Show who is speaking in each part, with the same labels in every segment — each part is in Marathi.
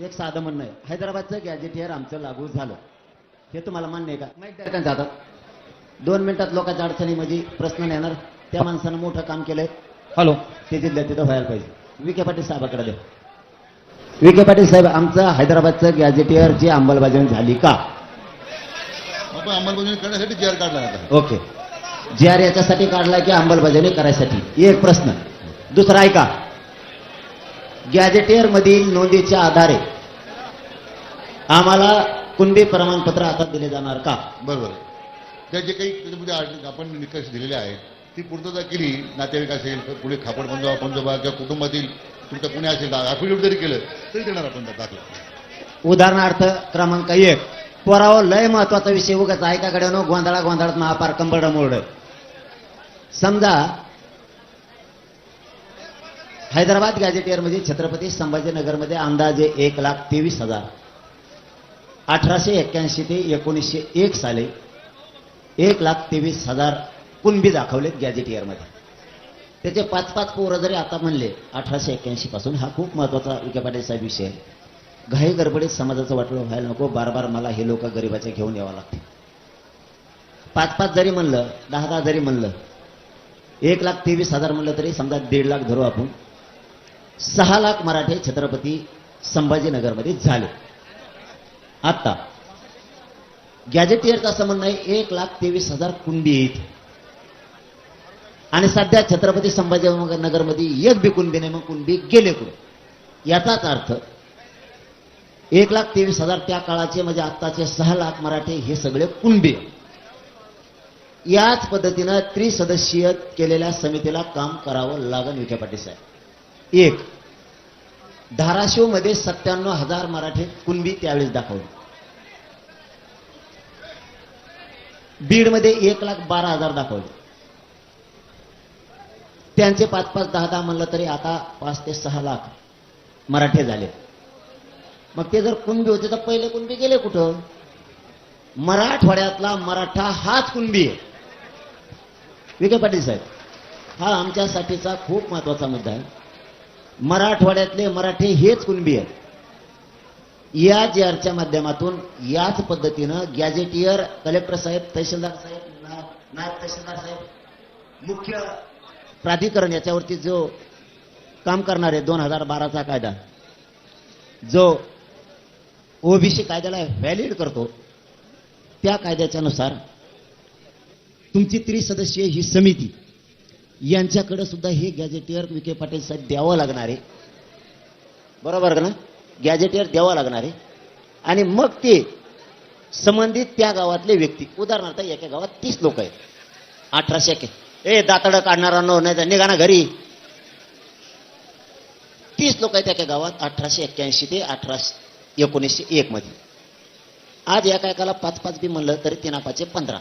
Speaker 1: एक साधं म्हणणं आहे. हैदराबादचं गॅजेटियर आमचं लागू झालं. हे तुम्हाला मान्य आहे का? माहिती हातात दोन मिनिटात लोकांच्या अडचणीमध्ये प्रश्न नाही येणार त्या माणसानं मोठं काम केलंय.
Speaker 2: हॅलो.
Speaker 1: ते जिल्ह्यात तिथं व्हायला पाहिजे. विखे पाटील साहेबाकडे द्या. विखे पाटील साहेब आमचं हैदराबादचं गॅजेटियरची अंमलबजावणी झाली का?
Speaker 3: आपण अंमलबजावणी करण्यासाठी जी आर काढला
Speaker 1: ओके. जी आर याच्यासाठी काढला की अंमलबजावणी करायसाठी? एक प्रश्न. दुसरा ऐका. गॅजेटियर मधील नोंदीच्या आधारे. आम्हाला कुणबी प्रमाणपत्र आता दिले जाणार का?
Speaker 3: बरोबर. त्या जे काही त्याच्यामध्ये आपण निकष दिलेले आहेत ती पूर्तता केली नातेवाईक असेल पुढे खापड पंजोबा पंजोबा किंवा कुटुंबातील तुमच्या पुणे असेल अफिडेविट जरी केलं तरी देणार आपण दाखला.
Speaker 1: उदाहरणार्थ क्रमांक एक. पोराव लय महत्त्वाचा विषय उगाच ऐकाकडे नो गोंधळा गोंधळात महापार कंबरड मोरड समजा हैदराबाद गॅजेटियरमध्ये छत्रपती संभाजीनगरमध्ये अंदाजे एक लाख तेवीस हजार. अठराशे एक्क्याऐंशी ते एकोणीसशे एक साली एक लाख तेवीस हजार कुणबी दाखवलेत गॅजेटियरमध्ये त्याचे पाच पाच पोरं जरी आता म्हणले अठराशे एक्क्याऐंशी पासून हा खूप महत्त्वाचा विखे विषय आहे. घाई गडबडीत समाजाचं वाटलं व्हायला नको बार बार मला हे लोक गरिबाचे घेऊन यावं लागते पाच पाच जरी म्हणलं दहा दहा जरी म्हणलं एक लाख तेवीस हजार म्हणलं तरी समजा दीड लाख धरू आपण. सहा लाख मराठे छत्रपती संभाजीनगरमध्ये झाले. आता गॅजेटियरचं असं म्हणणं आहे एक लाख तेवीस हजार कुंडी आहेत. आणि सध्या छत्रपती संभाजीनगरमध्ये एक बी कुणबी नाही मग कुणबी गेले कुठे? याचाच अर्थ एक लाख तेवीस हजार त्या काळाचे म्हणजे आत्ताचे सहा लाख मराठे हे सगळे कुणबी याच पद्धतीनं त्रिसदस्यीय केलेल्या समितीला काम करावं लागन विखे पाटील साहेब. एक धाराशिवमध्ये सत्त्याण्णव हजार मराठे कुणबी त्यावेळेस दाखवले. बीडमध्ये एक लाख बारा हजार दाखवले. त्यांचे पाच पाच दहा दहा म्हणलं तरी आता पाच ते सहा लाख मराठे झाले. मग ते जर कुणबी होते तर पहिले कुणबी गेले कुठं? मराठवाड्यातला मराठा हाच कुणबी आहे. विखे पाटील साहेब हा आमच्यासाठीचा खूप महत्त्वाचा मुद्दा आहे. मराठवाड्यातले मराठे हेच कुणबी आहेत? या जी माध्यमातून याच पद्धतीनं गॅजेटियर कलेक्टर साहेब तहसीलदार साहेब नायब तहसीलदार साहेब मुख्य प्राधिकरण याच्यावरती जो काम करणार आहे दोन हजार बाराचा कायदा जो ओबीसी कायद्याला व्हॅलिड करतो त्या कायद्याच्या नुसार तुमची त्रिसदस्यीय ही समिती यांच्याकडे सुद्धा हे गॅजेटियर विखे पाटील साहेब द्यावं लागणार. आहे बरोबर का ना? गॅजेटियर द्यावं लागणार. आहे आणि मग ते संबंधित त्या गावातले व्यक्ती उदाहरणार्थ एका गावात तीस लोक आहेत. अठराशे के ए दातड काढणारा नो नाही तर निघा ना घरी. तीस लोक आहेत एका गावात अठराशे एक्क्याऐंशी ते अठराशे एकोणीसशे एक मध्ये. आज एका एकाला पाच पाच बी म्हणलं तरी तीन पाचशे पंधरा.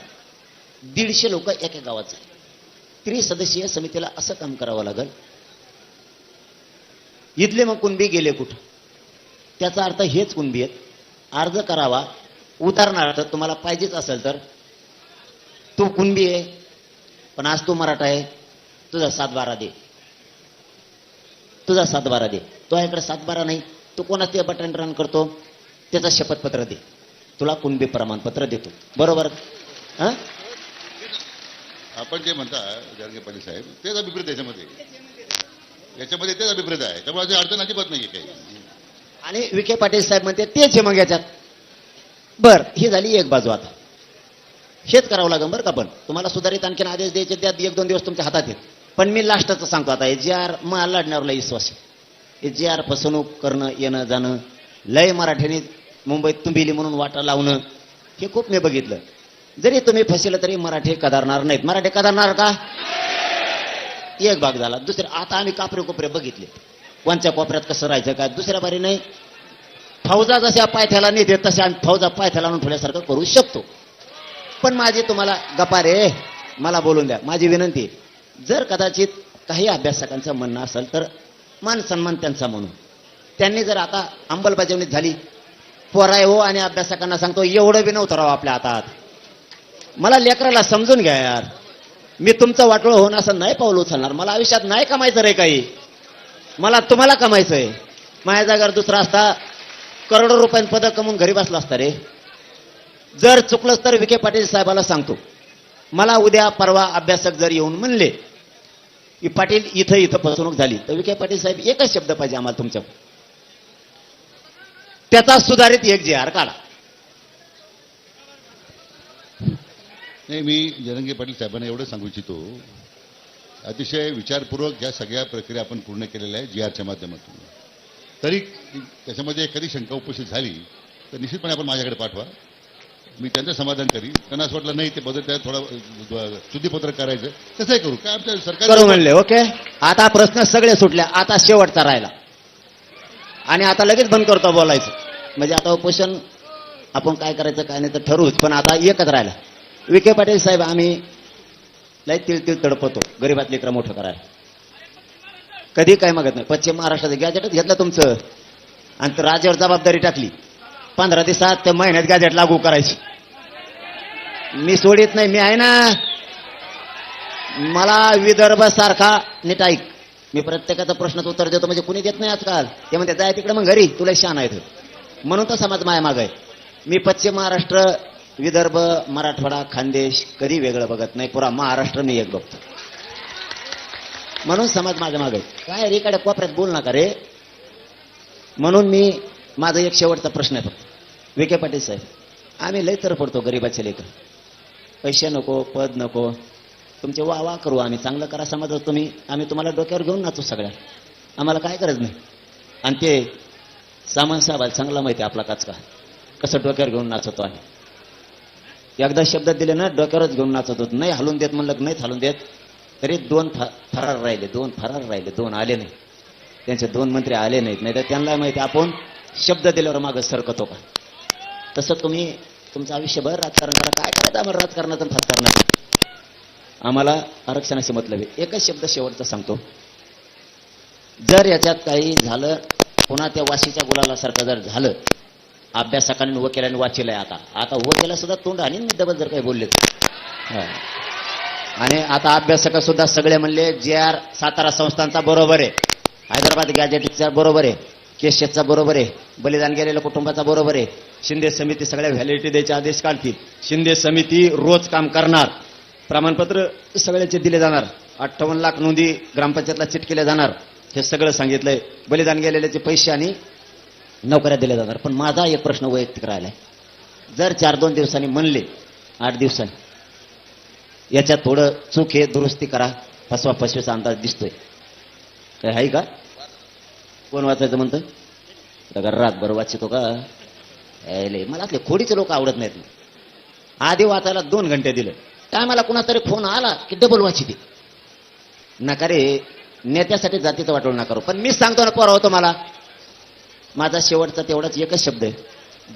Speaker 1: दीडशे लोक एका गावात झाले. त्रिसदस्यीय समितीला असं काम करावं लागेल? इथले मग कुणबी गेले कुठं? त्याचा अर्थ हेच कुणबी आहेत. अर्ज करावा. उदाहरणार्थ तुम्हाला पाहिजेच असेल तर. तू कुणबी आहे? पण आज तू मराठा आहे. तुझा सातबारा दे. तुझा सात बारा दे. तो याकडे सात बारा नाही. तू कोणाचे बटन रन करतो? त्याचं शपथपत्र दे. तुला कुणबी प्रमाणपत्र देतो. बरोबर? हा?
Speaker 3: आपण जे म्हणता जारगे पाटील साहेब तेच अभिप्रेत त्याच्यामध्ये याच्यामध्ये. याच्यामध्ये तेच अभिप्रेत आहे. त्यामुळे अशी अडचण अजिबात नाही काही.
Speaker 1: आणि विखे पाटील साहेब म्हणते तेच आहे मग याच्यात बर ही झाली एक बाजू आता. हेच करावं लागेल बरं का पण. तुम्हाला सुधारित आणखीन आदेश द्यायचे त्यात एक दोन दिवस तुमच्या हातात येत पण मी लास्टचं सांगतो आता जे आर मला लढण्यावरला विश्वास आहे. जे आर फसवणूक करणं येणं जाणं लय मराठीने मुंबईत तुंबिली म्हणून वाटा लावणं हे खूप मी बघितलं. जरी तुम्ही फसिलं तरी मराठी कदारणार नाहीत. मराठी कदारणार का? एक भाग झाला. दुसरे आता आम्ही कापरे कोपरे बघितले. कोणत्या कोपऱ्यात कसं राहायचं काय? दुसऱ्या बारी नाही. फौजा जशा पायथ्याला नेते तशा आम्ही फौजा पायथ्याला आणून ठेवल्यासारखं करू शकतो. पण माझी तुम्हाला गप्पा रे मला बोलून द्या. माझी विनंती जर कदाचित काही अभ्यासकांचं म्हणणं असेल तर मान सन्मान त्यांचा म्हणून. त्यांनी जर आता अंमलबजावणी झाली पोराय हो आणि अभ्यासकांना सांगतो एवढं बी नव्हतं राव आपल्या हातात. मला लेकराला समजून घ्या यार. मी तुमचं वाटोळ होऊन असं नाही पाऊल उचलणार. मला आयुष्यात नाही कमायचं रे काही. मला तुम्हाला कमायचंय. माझ्या जागेवर दुसरा असता करोडो रुपयांत पदक कमवून घरी बसला असता रे. जर चुकलंच तर विखे पाटील साहेबाला सांगतो. मला उद्या परवा अभ्यासक जर येऊन म्हणले की पाटील इथं इथं फसवणूक झाली. तर विखे पाटील साहेब एकच शब्द पाहिजे आम्हाला तुमच्या त्याचा सुधारित एक जे आर काढा.
Speaker 3: नाही मी जरंगे पाटील साहेबांना एवढं सांगू इच्छितो अतिशय विचारपूर्वक या सगळ्या प्रक्रिया आपण पूर्ण केलेल्या आहे जी आरच्या माध्यमातून. तरी त्याच्यामध्ये एखादी शंका उपस्थित झाली तर निश्चितपणे आपण माझ्याकडे पाठवा. मी त्यांचं समाधान करीन. त्यांना असं वाटलं नाही ते बदल त्या थोडा शुद्धीपत्र शुद्धीपत्रक करायचं. तसंही करू. काय आमच्या सरकार
Speaker 1: म्हणले ओके? आता प्रश्न सगळे सुटले. आता शेवटचा राहिला. आणि आता लगेच बंद करतो बोलायचं. म्हणजे आता उपोषण आपण काय करायचं काय नाही तर ठरवूच. पण आता एकच राहिला. विखे पाटील साहेब आम्ही लय तिळ तिळ तडपतो. गरीबात लेकरं मोठं करायला. कधी काय मागत नाही. पश्चिम महाराष्ट्राचं गॅजेटच घेतलं तुमचं. आणि तर राज्यावर जबाबदारी टाकली. पंधरा दिवसात त्या महिन्यात गॅजेट लागू करायची. मी सोडित नाही मी आहे ना. मला विदर्भ सारखा नीट ऐक. मी प्रत्येकाचा प्रश्नाचं उत्तर देतो म्हणजे कुणी देत नाही आजकाल. ते म्हणते जाय तिकडे मग घरी. तुला शान आहे म्हणून तर समाज माया माग आहे. मी पश्चिम महाराष्ट्र विदर्भ मराठवाडा खानदेश कधी वेगळं बघत नाही. पुरा महाराष्ट्र मी एक बघतो. म्हणून समाज माझ्या मागे. काय रे इकडे कोपऱ्यात बोल नका रे. म्हणून मी माझा एक शेवटचा प्रश्न आहे फक्त. विखे पाटील साहेब आम्ही लय तर पडतो गरीबाचे लेकर. पैसे नको पद नको. तुमचे वा वा करू आम्ही. चांगलं करा समाजात तुम्ही. आम्ही तुम्हाला डोक्यावर घेऊन नाचू सगळ्या. आम्हाला काय गरज नाही. आणि ते सामान साहेबाला चांगला माहिती आहे आपला काचका. कसं डोक्यावर घेऊन नाचवतो आम्ही. एकदा शब्द दिले ना डोक्यावरच घेऊन नाचत होत. नाही हलून देत म्हणलं नाही नाहीच हलून देत. तरी दोन फ- फरार राहिले दोन फरार राहिले दोन आले नाही त्यांचे दोन मंत्री आले नाहीत. नाही तर त्यांना माहिती आपण शब्द दिल्यावर मागं सरकतो का? तसं तुम्ही तुमचं आयुष्यभर राजकारण करा. काय करायचं आम्हाला राजकारणातून फास करणार आम्हाला आरक्षणाशी मतलब आहे. एकच शब्द शेवटचा सांगतो. जर याच्यात काही झालं पुन्हा त्या वाशीच्या गुलालासारखं जर झालं अभ्यासकांनी वकिलांनी वाचलंय आता. आता वकिला सुद्धा तोंड आणि मी डबल जर काही बोलले आणि आता अभ्यासक सुद्धा सगळे म्हणले जे आर सातारा संस्थांचा बरोबर आहे. हैदराबाद गॅजेटचा बरोबर आहे. केशेचा बरोबर आहे. बलिदान गेलेल्या कुटुंबाचा बरोबर आहे. शिंदे समिती सगळ्या व्हॅलिडिटी द्यायचे आदेश काढतील. शिंदे समिती रोज काम करणार. प्रमाणपत्र सगळ्याचे दिले जाणार. अठ्ठावन्न लाख नोंदी ग्रामपंचायतला चिट केल्या जाणार. हे सगळं सांगितलंय. बलिदान गेलेल्याचे पैसे आणि नोकऱ्या दिल्या जाणार पण माझा एक प्रश्न वैयक्तिक राहिलाय. जर चार दोन दिवसांनी म्हणले आठ दिवसांनी याच्यात थोडं चूक आहे दुरुस्ती करा फसवा फसवीचा अंदाज दिसतोय. काय आहे का? कोण वाचायचं म्हणतं का रातभर वाचितो का? ऐले मला असले खोडीचे लोक आवडत नाहीत. आधी वाचायला दोन घंटे दिले. टायमाला कुणातरी फोन आला की डबल वाचिते. नका रे नेत्यासाठी जातीचं वाटवून नका करू. पण मीच सांगतो ना पोरा होतो मला माझा शेवटचा तेवढाच एकच शब्द आहे.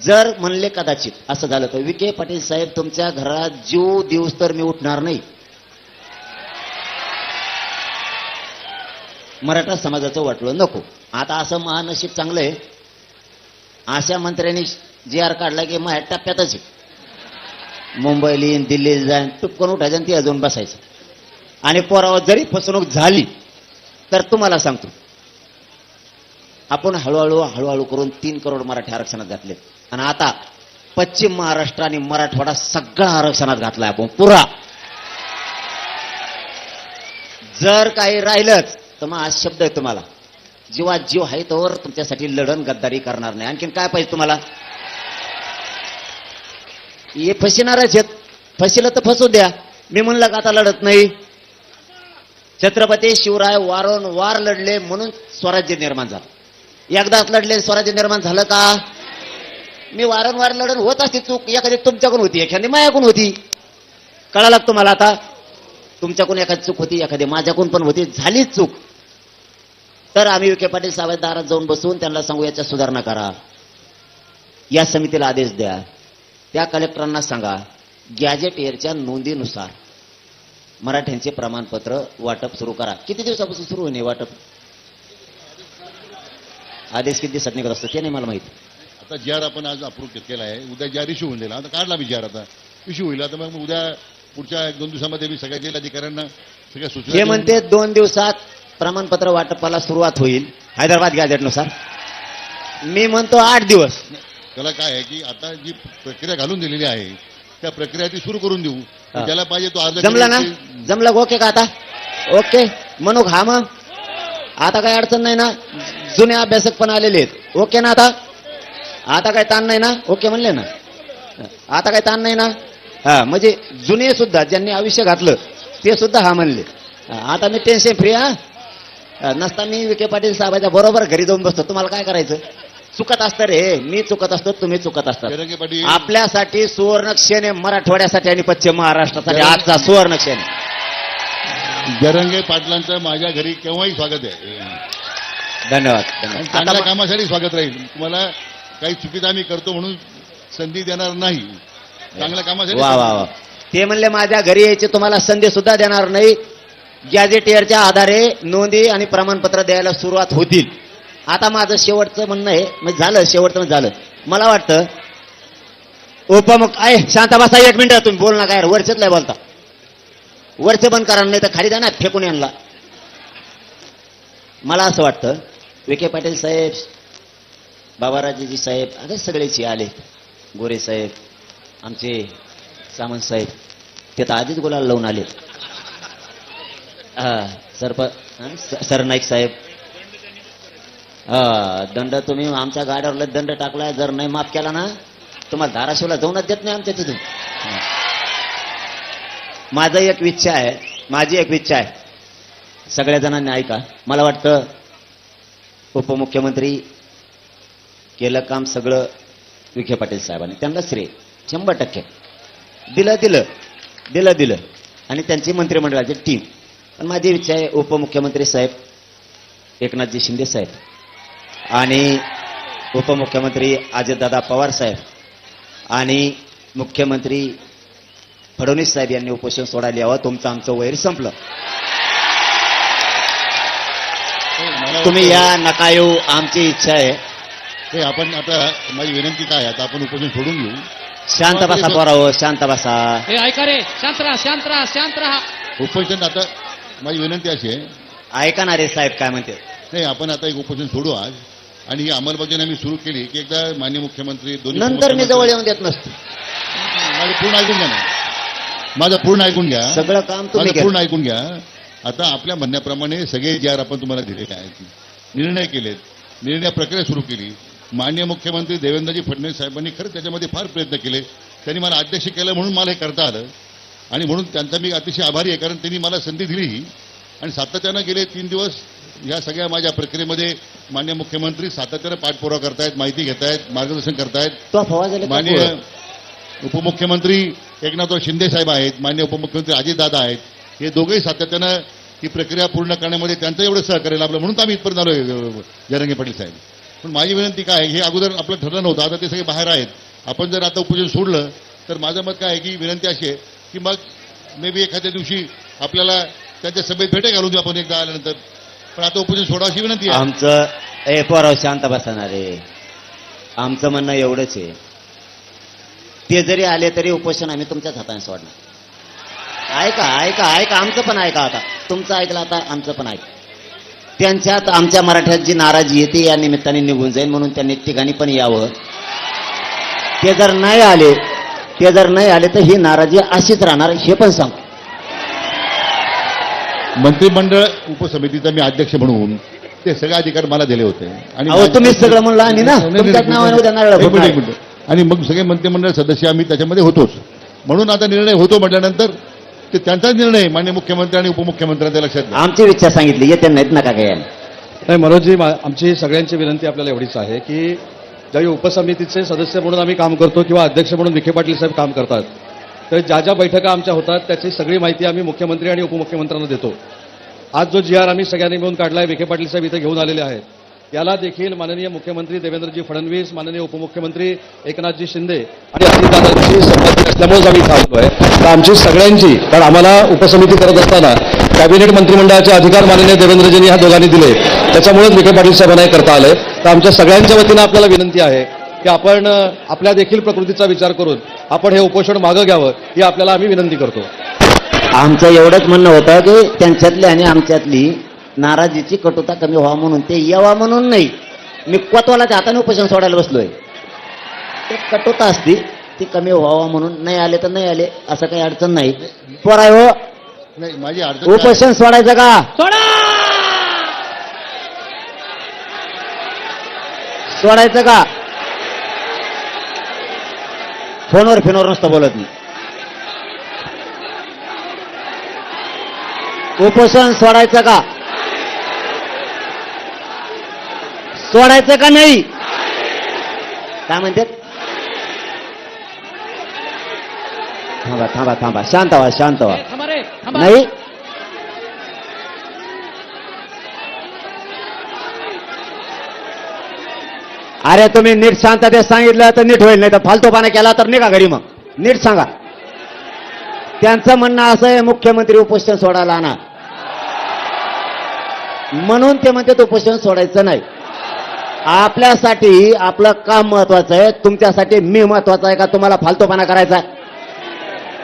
Speaker 1: जर म्हणले कदाचित असं झालं तर. विखे पाटील साहेब तुमच्या घरात जीव दिवस तर मी उठणार नाही. मराठा समाजाचं वाटलं नको. आता असं महानशीब चांगलं आहे. अशा मंत्र्यांनी जी आर काढला की माझ्या टप्प्यातच आहे. मुंबईला येईन दिल्लीला जाईन टुपकून उठायचं आणि ती अजून बसायचं. आणि पोरावर जरी फसवणूक झाली तर तुम्हाला सांगतो आपण हळूहळू हळूहळू करून तीन करोड मराठी आरक्षणात घातले आणि आता पश्चिम महाराष्ट्र आणि मराठवाडा सगळा आरक्षणात घातलाय आपण. पुरा. जर काही राहिलंच तर मग आज शब्द आहे तुम्हाला. जीवा जीव आहे तोवर तुमच्यासाठी लढण गद्दारी करणार नाही. आणखीन काय पाहिजे तुम्हाला? हे फसिणारच आहेत. फसिलं तर फसू द्या. मी म्हणलं का आता लढत नाही? छत्रपती शिवराय वारंवार लढले म्हणून स्वराज्य निर्माण झालं. एकदाच लढले स्वराज्य निर्माण झालं का? मी वारंवार लढण होत असते चूक. एखादी तुमच्याकडून होती एखादी मायाकडून होती. कळालं तुम्हाला आता? तुमच्याकडून एखादी चूक होती एखादी माझ्याकडून पण होती झालीच चूक. तर आम्ही विखे पाटील साहेब दारात जाऊन बसून त्यांना सांगू याच्या सुधारणा करा. या समितीला आदेश द्या. त्या कलेक्टरांना सांगा गॅजेट एअरच्या नोंदीनुसार मराठ्यांचे प्रमाणपत्र वाटप सुरू करा. किती दिवसापासून सुरू होणे वाटप? आदेश किती दिवसात निघत असतो ते नाही मला माहिती.
Speaker 3: आता जी आर आपण आज अप्रूव्ह केला आहे उद्या जी आर इश्यू होऊन दिला आता काढला मी जी आर आता. इश्यू होईल. आता मग उद्या पुढच्या एक दोन दिवसामध्ये मी सगळ्या जिल्हाधिकाऱ्यांना सगळ्या सूचना
Speaker 1: हे म्हणते दोन दिवसात प्रमाणपत्र वाटपाला सुरुवात होईल. हैदराबाद गॅजेटनुसार मी म्हणतो आठ दिवस.
Speaker 3: त्याला काय आहे की आता जी प्रक्रिया घालून दिलेली आहे त्या प्रक्रिया ती सुरू करून देऊ.
Speaker 1: हा.
Speaker 3: ज्याला पाहिजे तो अर्ज
Speaker 1: जमला ना?
Speaker 3: करेल
Speaker 1: जमलं ओके का आता? ओके म्हणू हा मग. आता काही अडचण नाही ना? जुने अभ्यासक पण आलेले आहेत. ओके ना आता? आता काही ताण नाही ना? ओके म्हणले ना? आता काही ताण नाही ना? हा म्हणजे जुने सुद्धा ज्यांनी आयुष्य घातलं ते सुद्धा हा म्हणले. आता मी टेन्शन फ्री हा. नसता मी विखे पाटील साहेबाच्या बरोबर घरी जाऊन बसतो. तुम्हाला काय करायचं? चुकत असतं रे. मी चुकत असतो तुम्ही चुकत असतात. आपल्यासाठी सुवर्ण क्षण आहे मराठवाड्यासाठी आणि पश्चिम महाराष्ट्रासाठी. आजचा सुवर्ण क्षण.
Speaker 3: जरंगे पाटलांचं माझ्या घरी केव्हाही स्वागत आहे.
Speaker 1: धन्यवाद
Speaker 3: चांगल्या कामासाठी स्वागत राहील. तुम्हाला काही चुकीचं आम्ही करतो म्हणून संधी देणार नाही. चांगल्या कामासाठी
Speaker 1: वा वा वा. ते म्हणले माझ्या घरी यायची तुम्हाला संधी सुद्धा देणार नाही. गॅझेटियरच्या आधारे नोंदी आणि प्रमाणपत्र द्यायला सुरुवात होतील. आता माझं शेवटचं म्हणणं आहे म्हणजे झालं शेवटचं म्हणजे झालं. मला वाटतं उपमुख आहे शांत बसा एक मिनिट तुम्ही बोल ना काय नाही बोलता. वरचे बंद करा नाही तर खाली जा ना फेकून यांना. मला असं वाटतं विखे पाटील साहेब बाबाराजेजी साहेब अगं सगळेचे आले. गोरे साहेब आमचे सामंत साहेब ते तर आधीच गुलाल लावून आले हा सरप सरनाईक साहेब. हा दंड तुम्ही आमच्या गाड्यावर दंड टाकलाय जर नाही माफ केला ना तुम्हाला धाराशिवला जाऊनच देत नाही आमच्या तिथून. माझा माझं एक इच्छा आहे माझी एक इच्छा आहे. सगळ्या जणांनी ऐका मला वाटतं उपमुख्यमंत्री केलं काम सगळं विखे पाटील साहेबांनी. त्यांना श्रेय शंभर टक्के. दिलं दिलं दिलं दिलं. आणि त्यांची मंत्रिमंडळाची टीम पण माझी इच्छा आहे उपमुख्यमंत्री साहेब एकनाथजी शिंदे साहेब. आणि उपमुख्यमंत्री अजितदादा पवार साहेब. आणि मुख्यमंत्री फडणवीस साहेब यांनी उपोषण सोडायला यावं तुमचं आमचं वैर संपलं
Speaker 3: मला
Speaker 1: तुम्ही या नका येऊ आमची इच्छा आहे.
Speaker 3: हे आपण आता माझी विनंती काय आहे? आता आपण उपोषण सोडून घेऊ.
Speaker 1: शांत बसा पोराव शांत बसा.
Speaker 2: हे ऐका रे शांत राहा शांत राहा शांत राहा.
Speaker 3: उपोषण आता माझी विनंती अशी आहे.
Speaker 1: ऐका ना रे साहेब काय म्हणते?
Speaker 3: नाही आपण आता एक उपोषण सोडू आज. आणि ही अंमलबजावणी आम्ही सुरू केली की एकदा मान्य मुख्यमंत्री दोन्ही
Speaker 1: नंतर मी जवळ येऊन देत नसतो.
Speaker 3: माझं पूर्ण ऐकून घ्या ना. माझं पूर्ण ऐकून घ्या.
Speaker 1: सगळं काम तुम्ही
Speaker 3: माझं. पूर्ण ऐकून घ्या. आता आपल्या म्हणण्याप्रमाणे सगळे जे आर आपण तुम्हाला दिलेले आहेत निर्णय केलेत निर्णय प्रक्रिया सुरू केली. मान्य मुख्यमंत्री देवेंद्रजी फडणवीस साहेबांनी खरंच त्याच्यामध्ये फार प्रयत्न केले. त्यांनी मला अध्यक्ष केलं म्हणून मला हे करता आलं. आणि म्हणून त्यांचा मी अतिशय आभारी आहे कारण त्यांनी मला संधी दिली ही आणि सातत्यानं गेले तीन दिवस या सगळ्या माझ्या प्रक्रियेमध्ये मान्य मुख्यमंत्री सातत्यानं पाठपुरावा करतायत माहिती घेतायत मार्गदर्शन करतायत. मान्य? उपमुख्यमंत्री एकनाथराव शिंदे साहेब आहेत मान्य उपमुख्यमंत्री अजितदादा आहेत. हे दोघेही सातत्यानं ही प्रक्रिया पूर्ण करण्यामध्ये त्यांचं एवढं सहकार्य लाभलं म्हणून तर आम्ही इथपर्यंत आलो जरंगे पाटील साहेब. पण माझी विनंती काय आहे, हे अगोदर आपलं ठरलं नव्हतं आता ते सगळे बाहेर आहेत. आपण जर आता उपोजन सोडलं तर माझं मत काय आहे की विनंती अशी आहे की मग मे बी एखाद्या दिवशी आपल्याला त्यांच्या सभेत भेटे घालून देऊ आपण एकदा आल्यानंतर. पण आता उपोजन सोडा अशी विनंती आहे.
Speaker 1: आमचं ए पोराव शांत बसणार आहे आमचं म्हणणं एवढंच आहे. ते जरी आले तरी उपोषण आम्ही तुमच्याच हाताने सोडणार. ऐका ऐका ऐका आमचं पण ऐका आता. तुमचं ऐकलं आता आमचं पण ऐका. त्यांच्यात आमच्या मराठ्यात जी नाराजी येते या निमित्ताने निघून जाईल म्हणून त्यांनी ठिकाणी पण यावं. ते जर नाही आले ते जर नाही आले तर ही नाराजी अशीच राहणार हे पण सांग.
Speaker 3: मंत्रिमंडळ उपसमितीचा मी अध्यक्ष म्हणून ते सगळे अधिकार मला दिले होते. आणि
Speaker 1: अहो, तुम्हीच सगळं म्हणलं आणि ना?
Speaker 3: आणि मग सगळे मंत्रिमंडळ सदस्य आम्ही त्याच्यामध्ये होतोच. म्हणून आता निर्णय होतो म्हटल्यानंतर ते त्यांचाच निर्णय मान्य मुख्यमंत्री आणि उपमुख्यमंत्र्यांच्या लक्षात घ्या.
Speaker 1: आमची इच्छा सांगितली येते नाहीत नका काय
Speaker 4: नाही मनोजजी मा- आमची सगळ्यांची विनंती आपल्याला एवढीच आहे की ज्यावेळी उपसमितीचे सदस्य म्हणून आम्ही काम करतो किंवा अध्यक्ष म्हणून विखे पाटील साहेब काम करतात तर ज्या ज्या बैठका आमच्या होतात त्याची सगळी माहिती आम्ही मुख्यमंत्री आणि उपमुख्यमंत्र्यांना देतो. आज जो जी आर आम्ही सगळ्यांनी मिळून काढलाय विखे पाटील साहेब इथे घेऊन आलेले आहेत याला देखील माननीय मुख्यमंत्री देवेंद्रजी फडणवीस माननीय उपमुख्यमंत्री एकनाथजी शिंदे आणि अजितदादांची संमती असल्यामुळेच आम्ही थांबलोय तर आमची सगळ्यांची कारण आम्हाला उपसमिती करत असताना कॅबिनेट मंत्रिमंडळाचे अधिकार माननीय देवेंद्रजींनी ह्या दोघांनी दिले. त्याच्यामुळेच विखे पाटील साहेबांना हे करता आलंय तर आमच्या सगळ्यांच्या वतीनं आपल्याला विनंती आहे की आपण आपल्या देखील प्रकृतीचा विचार करून आपण हे उपोषण मागं घ्यावं ही आपल्याला आम्ही विनंती करतो.
Speaker 1: आमचं एवढंच म्हणणं होतं की त्यांच्यातली आणि आमच्यातली नाराजीची कटुता कमी व्हावा म्हणून. ते यावा म्हणून नाही. मी कोतवालाच्या हाताने उपोषण सोडायला बसलोय. ते कटोता असती ती कमी व्हावं म्हणून नाही आले तर नाही आले असं काही अडचण नाही. पोराय हो
Speaker 3: नाही माझी अडचण
Speaker 1: उपोषण सोडायचं का?
Speaker 2: सोडा!
Speaker 1: सोडायचं का? फोनवर फिनवर नुसतं बोलत मी उपोषण सोडायचं का? सोडायचं का नाही? काय म्हणतात? थांबा थांबा थांबा. शांत व्हा शांत व्हा. नाही? अरे तुम्ही नीट शांततेत सांगितलं तर नीट होईल नाही तर फालतूपणा केला तर निघा घरी मग. नीट सांगा. त्यांचं म्हणणं असं आहे मुख्यमंत्री उपोषण सोडायला आणा. म्हणून ते म्हणतात उपोषण सोडायचं नाही. आपल्यासाठी आपलं काम महत्वाचं आहे. तुमच्यासाठी मी महत्त्वाचा आहे का? तुम्हाला फालतूपणा करायचा आहे?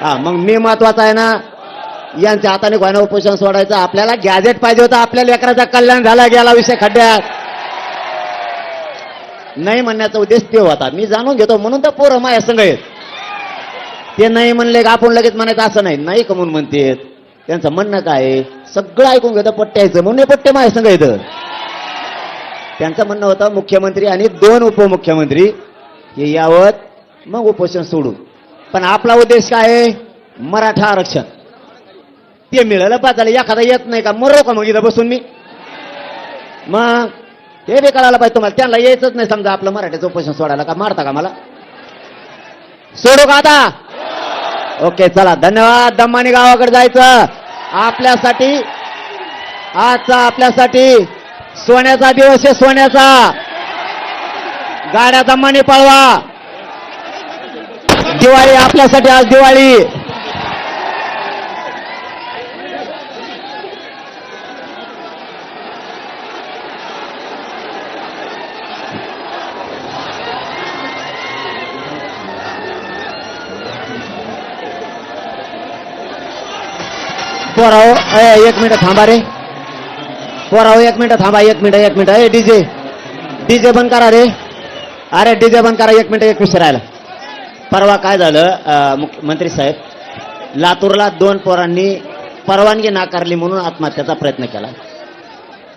Speaker 1: हा मग मी महत्त्वाचा आहे ना? यांच्या हाताने कोणा उपोषण सोडायचं. आपल्याला गॅजेट पाहिजे होतं. आपल्या लेकराचा कल्याण झाला गेला विषय खड्ड्यात. नाही म्हणण्याचा उद्देश ते होता. मी जाणून घेतो. म्हणून तर पोरं माझ्या संघ आहेत. ते नाही म्हणले का? आपण लगेच म्हणायचं असं नाही. नाही का म्हणून म्हणतेत? त्यांचं म्हणणं काय आहे? सगळं ऐकून घेतं. पट्ट्यायचं म्हणून हे पट्टे माझ्या संघ येतं त्यांचं म्हणणं होतं मुख्यमंत्री आणि दोन उपमुख्यमंत्री हे यावत मग उपोषण सोडू पण आपला उद्देश काय आहे? मराठा आरक्षण. ते मिळालं पाहिजे एखादा येत नाही का? मरो का मग इथं बसून मी? मग हे बी कळायला पाहिजे तुम्हाला. त्यांना यायचंच नाही समजा आपलं मराठीचं उपोषण सोडायला का? मारता का मला? सोडू का आता? ओके चला. धन्यवाद. दम्मानी गावाकडे जायचं. आपल्यासाठी आजचा आपल्यासाठी सोन्याचा दिवस आहे सोन्याचा. गाड्याचा मणी पळवा. दिवाळी आपल्यासाठी आज दिवाळी. पोराव एक मिनिट थांबा रे. पोराव एक मिनिट थांबा एक मिनिट एक मिनिट. ए डीजे. डीजे बंद करा रे. अरे डीजे बंद करा एक मिनिट एक विषय राहिला. परवा काय झालं मुख्यमंत्री मंत्री साहेब लातूरला दोन पोरांनी परवानगी नाकारली म्हणून आत्महत्याचा प्रयत्न केला.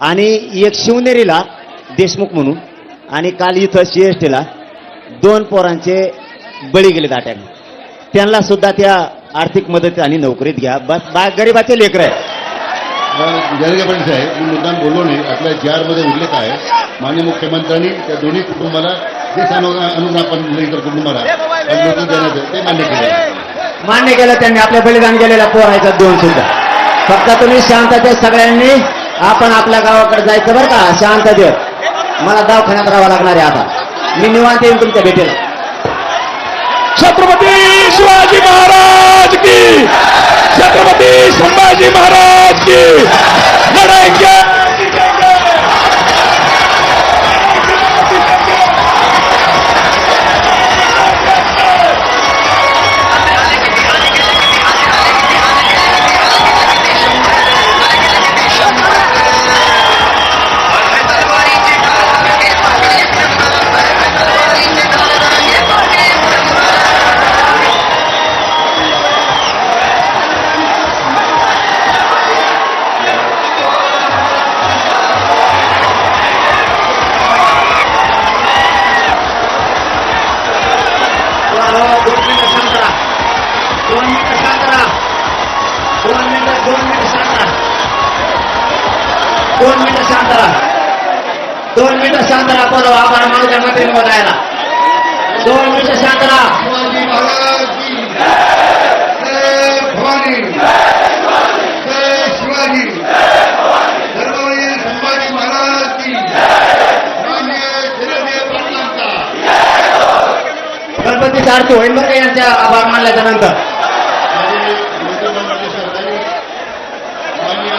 Speaker 1: आणि एक शिवनेरीला देशमुख म्हणून आणि काल इथं सी एस टीला दोन पोरांचे बळी गेले दाट्याने. त्यांना सुद्धा त्या आर्थिक मदत आणि नोकरीत घ्या. बस बा गरिबाचे लेकर आहे
Speaker 3: जरगे पाटील साहेब मी मुद्दाम बोललो नाही. आपल्या जी मध्ये उल्लेख आहे माननीय मुख्यमंत्र्यांनी त्या दोन्ही कुटुंबाला जे अनुदान इतर कुटुंबाला देण्याचं ते मान्य केलं.
Speaker 1: मान्य केलं त्यांनी. आपल्या बलिदान केलेल्या पोरायचं दोन सुद्धा. फक्त तुम्ही शांततेत सगळ्यांनी. आपण आपल्या गावाकडे जायचं बरं का? शांततेत मला दवाखान्यात राहावं लागणार आहे आता. मी निवांत येईन तुमच्या भेटीला.
Speaker 5: छत्रपती शिवाजी महाराज की! छत्रपती संभाजी महाराज की लढाएंगे
Speaker 1: दोन मिनिटं शांत राहा. दोन मिनिटं शांत राहा बोलवा आपण माझ्या मंत्री बोलायला. दोन मिनिटं शांत राहा.
Speaker 3: गणपती सारथी की
Speaker 1: होईल बरं का यांच्या आभार मानल्याच्या नंतर
Speaker 3: माननीय मंत्रिमंडळाचे सहकारी माननीय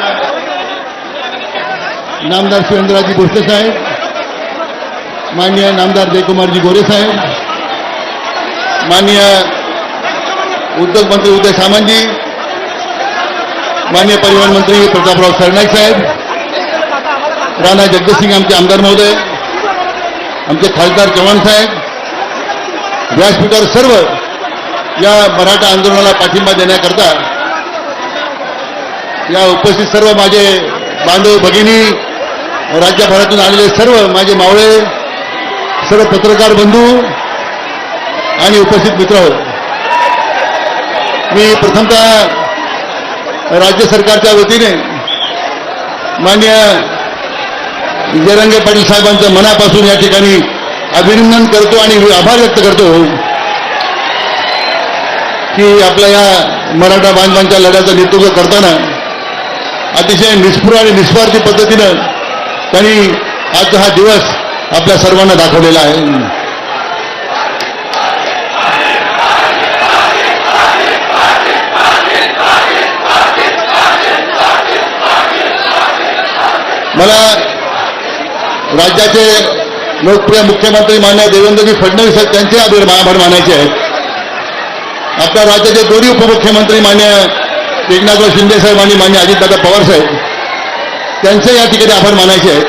Speaker 3: नामदार शिवेंद्रराजी भोसले साहेब. माननीय नामदार जयकुमारजी गोरे साहेब. माननीय उद्योग मंत्री उदय सामंतजी. माननीय परिवहन मंत्री प्रतापराव सरनाईक साहेब. राणा जगदीशसिंग आमचे आमदार महोदय. आमचे खासदार चव्हाण साहेब. व्यासपीठावर सर्व या मराठा आंदोलनाला पाठिंबा देण्याकरता या उपस्थित सर्व माझे बांधव भगिनी राज्यभरातून आलेले सर्व माझे मावळे सर्व पत्रकार बंधू आणि उपस्थित मित्र हो. मी प्रथमतः राज्य सरकारच्या वतीने मान्य जयरंगे पाटील साहेबांचं मनापासून या ठिकाणी अभिनंदन करतो आणि आभार व्यक्त करतो हो. की आपल्या या मराठा बांधवांच्या लढ्याचं नेतृत्व करताना अतिशय निष्फुर आणि निस्वार्थी पद्धतीनं त्यांनी आज हा दिवस आपल्या सर्वांना दाखवलेला आहे. मला राज्याचे लोकप्रिय मुख्यमंत्री मान्य देवेंद्रजी फडणवीस आहेत त्यांचे आभार आभार मानायचे आहेत. आपल्या राज्याचे दोन्ही उपमुख्यमंत्री मान्य एकनाथराव शिंदे साहेब आणि मान्य अजितदादा पवार साहेब त्यांचे या ठिकाणी आभार मानायचे आहेत.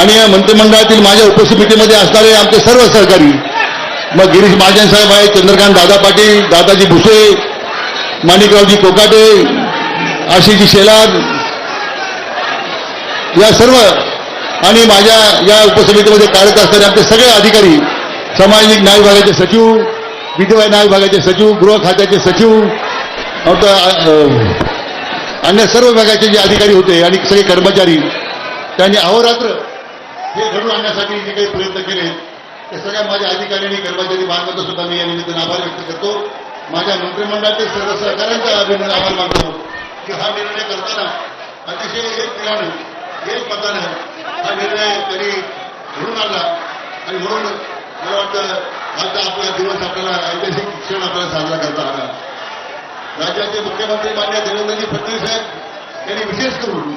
Speaker 3: आणि या मंत्रिमंडळातील माझ्या उपस्थितीमध्ये असणारे आमचे सर्व सहकारी मग गिरीश महाजन साहेब आहेत चंद्रकांत दादा पाटील दादाजी भुसे माणिकरावजी कोकाटे आशिषजी शेलार या सर्व आणि माझ्या या उपसमितीमध्ये कार्यरत असणारे आमचे सगळे अधिकारी सामाजिक न्याय विभागाचे सचिव विधवा न्याय विभागाचे सचिव गृह खात्याचे सचिव आता, अन्य सर्व विभागाचे जे अधिकारी होते आणि सगळे कर्मचारी त्यांनी अहोरात्र हे घडून आणण्यासाठी जे काही प्रयत्न केले ते सगळ्या माझ्या अधिकारी आणि कर्मचारी बांधवांचा सुद्धा मी या निमित्तानं आभार व्यक्त करतो. माझ्या मंत्रिमंडळातील सर्व सहकाऱ्यांचा अभिनंदन आभार मानतो की हा निर्णय करताना अतिशय एक दिलानं एक मतानं हा निर्णय त्यांनी घडून आणला. आणि म्हणून मला वाटतं आता आपला दिवस आपल्याला ऐतिहासिक क्षण आपल्याला साजरा करता आला. राज्याचे मुख्यमंत्री मान्य देवेंद्रजी फडणवीस साहेब यांनी विशेष करून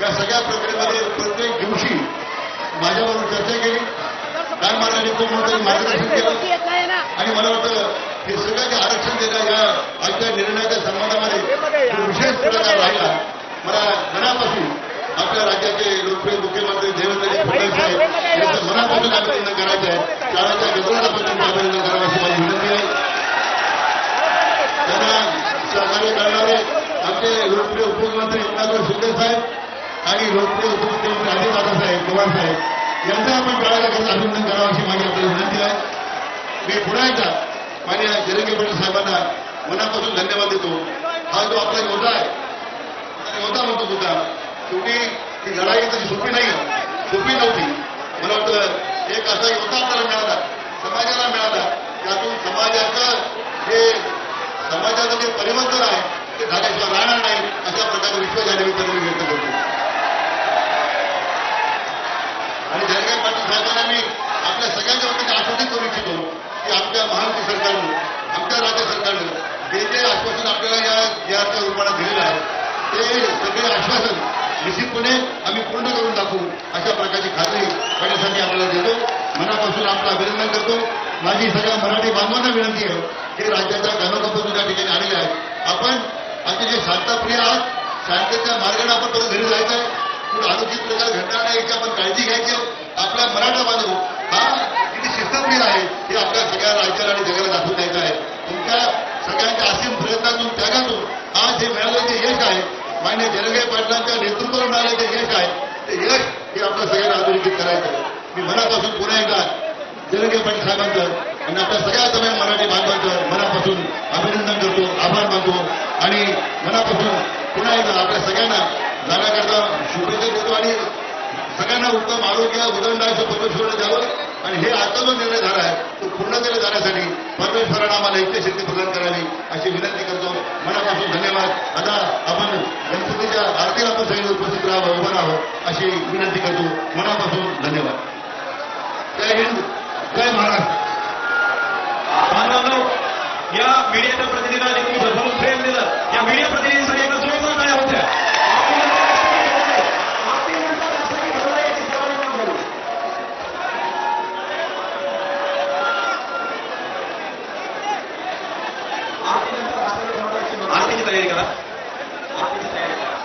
Speaker 3: या सगळ्या प्रक्रियेमध्ये प्रत्येक दिवशी माझ्याबरोबर चर्चा केली. काय माननीय मुख्यमंत्र्यांनी मार्गदर्शन केलं. आणि मला वाटतं हे सगळं जे आरक्षण देणं या आजच्या निर्णयाच्या संबंधामध्ये विशेष पुढाकार राहिला मला मनापासून आपल्या राज्याचे लोकप्रिय मुख्यमंत्री देवेंद्रजी फडणवीस साहेब यांचं मनापासून अभिनंदन करायचं आहे शाळाच्या गजराला पण त्यांचं अभिनंदन करावं अशी माझी विनंती आहे त्यांना सहकार्य करणारे आमचे लोकप्रिय उपमुख्यमंत्री एकनाथराव साहेब आणि लोकप्रिय उपमुख्यमंत्री अजित दादा साहेब पवार साहेब यांचा आपण टाळायला अभिनंदन करावं अशी माझी आपल्याला विनंती आहे. मी पुन्हा एकदा माझ्या जरंगे पाटील साहेबांना मनापासून धन्यवाद देतो. हा जो आपला योद्धा आहे योद्धा म्हणतो सुद्धा शेवटी ही लढाई तशी सोपी नाही सोपी नव्हती. मला वाटतं एक असा योद्धा आपल्याला मिळाला समाजाला मिळाला त्यातून समाजाचं जे समाजाचं जे परिवर्तन आहे झाल्याशिवाय राहणार नाही अशा प्रकारचा विश्वास या निमित्तानं मी व्यक्त करतो. आणि जयंत पाटील साहेबांना मी आपल्या सगळ्यांच्या वतीने आश्वासित करू इच्छितो की आपल्या महाराष्ट्र सरकारनं आमच्या राज्य सरकारनं जे जे आश्वासन आपल्याला या याच्या रूपाने दिलेलं आहे ते सगळे आश्वासन निश्चितपणे आम्ही पूर्ण करून दाखवू अशा प्रकारची खात्री करण्यासाठी आपल्याला देतो. मनापासून आपलं अभिनंदन करतो. माझी सगळ्या मराठी बांधवांना विनंती आहे की राज्याच्या कानाकोपरून त्या ठिकाणी आलेले आहेत. आपण अतिशय शांतप्रिय आहात शांततेच्या मार्गाने आपण परत घरी जायचं आहे पुढे अनुचित प्रकार घडणार नाही याची आपण काळजी घ्यायची आहे. आपला मराठा बांधव हा किती शिस्तप्रिय आहे हे आपल्या सगळ्या राज्याला आणि जगाला दाखवून द्यायचं आहे तुमच्या सगळ्यांच्या असीम प्रयत्नातून त्यागातून आज हे मिळालं जे यश आहे मान्य जरगे पाटलांच्या नेतृत्वाला मिळालं जे यश आहे ते यश हे आपल्या सगळ्यांना अधोरेखित करायचं आहे. मी मनापासून पुन्हा एकदा जरगे पाटील साहेबांचं आणि आपल्या सगळ्या सगळ्या मराठी बांधवांचं मनापासून अभिनंदन करतो आभार मानतो आणि मनापासून पुन्हा एकदा आपल्या सगळ्यांना जाण्याकरता शुभेच्छा देतो आणि सगळ्यांना उत्तम आरोग्य उदंडाचं परमेश्वराने द्यावं आणि हे आता जो निर्णय झाला आहे तो पूर्णतेला जाण्यासाठी परमेश्वरानं आम्हाला इतकी शक्ती प्रदान करावी अशी विनंती करतो. मनापासून धन्यवाद. आता आपण गणपतीच्या आरतीला आपण सगळे उपस्थित राहावं उभं राहावं अशी विनंती करतो. मनापासून धन्यवाद. जय हिंद. जय महाराष्ट्र.
Speaker 6: मानव या मीडियाच्या प्रतिनिधीला जे तुम्ही भरभरून प्रेम दिलं या मीडिया प्रतिनिधींसाठी एकदा जोरदार टाळ्या होत्या आरतीची तयारी करा आरतीची तयारी करा